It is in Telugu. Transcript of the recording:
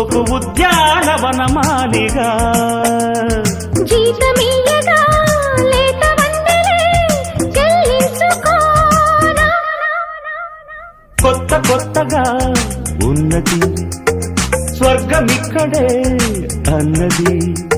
సోకు ఉద్యానవనమాలిగా. లేత కొత్త కొత్తగా ఉన్నది స్వర్గమిక్కడే అన్నది.